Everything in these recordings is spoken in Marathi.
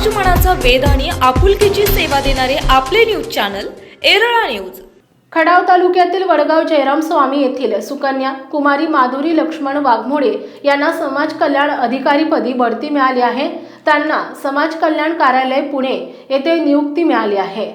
समाज मनाचा वेध आणि आपुलकीची सेवा देणारे आपले न्यूज चॅनल एरळा न्यूज. खडाव तालुक्यातील वडगाव जयराम स्वामी येथील सुकन्या कुमारी माधुरी लक्ष्मण वाघमोडे यांना समाज कल्याण अधिकारीपदी बढती मिळाली आहे. त्यांना समाज कल्याण कार्यालय पुणे येथे नियुक्ती मिळाली आहे.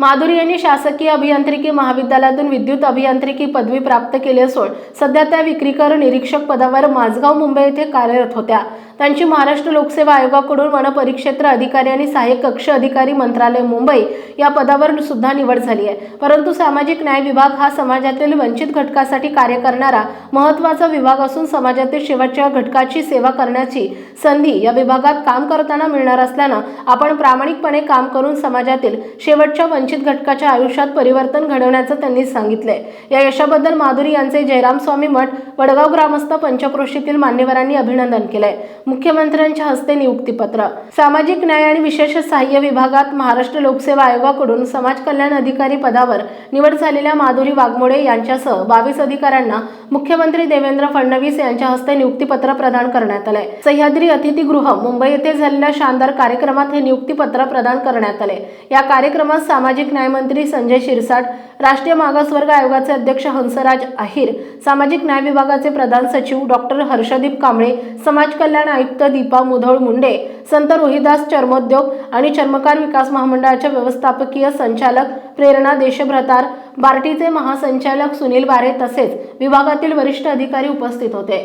माधुरी यांनी शासकीय अभियांत्रिकी महाविद्यालयातून विद्युत अभियांत्रिकी पदवी प्राप्त केली असून सध्या त्या विक्रीकर निरीक्षक पदावर माझगाव मुंबई येथे कार्यरत होत्या. त्यांची महाराष्ट्र लोकसेवा आयोगाकडून वनपरिक्षेत्र अधिकारी आणि सहाय्यक कक्ष अधिकारी मंत्रालय मुंबई या पदावर सुद्धा निवड झाली आहे. परंतु सामाजिक न्याय विभाग हा समाजातील वंचित घटकासाठी कार्य करणारा महत्त्वाचा विभाग असून समाजातील शेवटच्या घटकाची सेवा करण्याची संधी या विभागात काम करताना मिळणार असल्यानं आपण प्रामाणिकपणे काम करून समाजातील शेवटच्या वंचित घटकाच्या आयुष्यात परिवर्तन घडवण्याचं त्यांनी सांगितलंय. या यशाबद्दल माधुरी यांचे जयराम स्वामी मठ वडगाव ग्रामस्थ पंचक्रोशीतील मान्यवरांनी अभिनंदन केलंय. मुख्यमंत्र्यांच्या हस्ते नियुक्तीपत्र. सामाजिक न्याय आणि विशेष सहाय्य विभागात महाराष्ट्र लोकसेवा आयोगाकडून समाज कल्याण अधिकारी पदावर निवड झालेल्या माधुरी वाघमोडे यांच्यासह बावीस अधिकाऱ्यांना मुख्यमंत्री देवेंद्र फडणवीस यांच्या हस्ते नियुक्तीपत्र प्रदान करण्यात आले. सह्याद्री अतिथीगृह मुंबई येथे झालेल्या शानदार कार्यक्रमात हे नियुक्तीपत्र प्रदान करण्यात आले. या कार्यक्रमात सामाजिक न्यायमंत्री संजय शिरसाट राष्ट्रीय मागासवर्ग आयोगाचे अध्यक्ष हंसराज अहिर सामाजिक न्याय विभागाचे प्रधान सचिव डॉक्टर हर्षदीप कांबळे समाज कल्याण आयुक्त दीपा मुधोळ मुंडे संत रोहिदास चर्मोद्योग आणि चर्मकार विकास महामंडळाच्या व्यवस्थापकीय संचालक प्रेरणा देशभ्रतार बार्टीचे महासंचालक सुनील बारे तसेच विभागातील वरिष्ठ अधिकारी उपस्थित होते.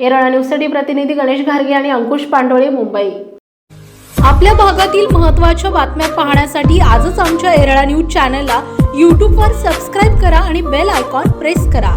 एरळा न्यूजसाठी प्रतिनिधी गणेश घारगे आणि अंकुश पांडोळे मुंबई. आपल्या भागातील महत्त्वाच्या बातम्या पाहण्यासाठी आजच आमच्या एरळा न्यूज चॅनलला यूट्यूबवर सबस्क्राईब करा आणि बेल आयकॉन प्रेस करा.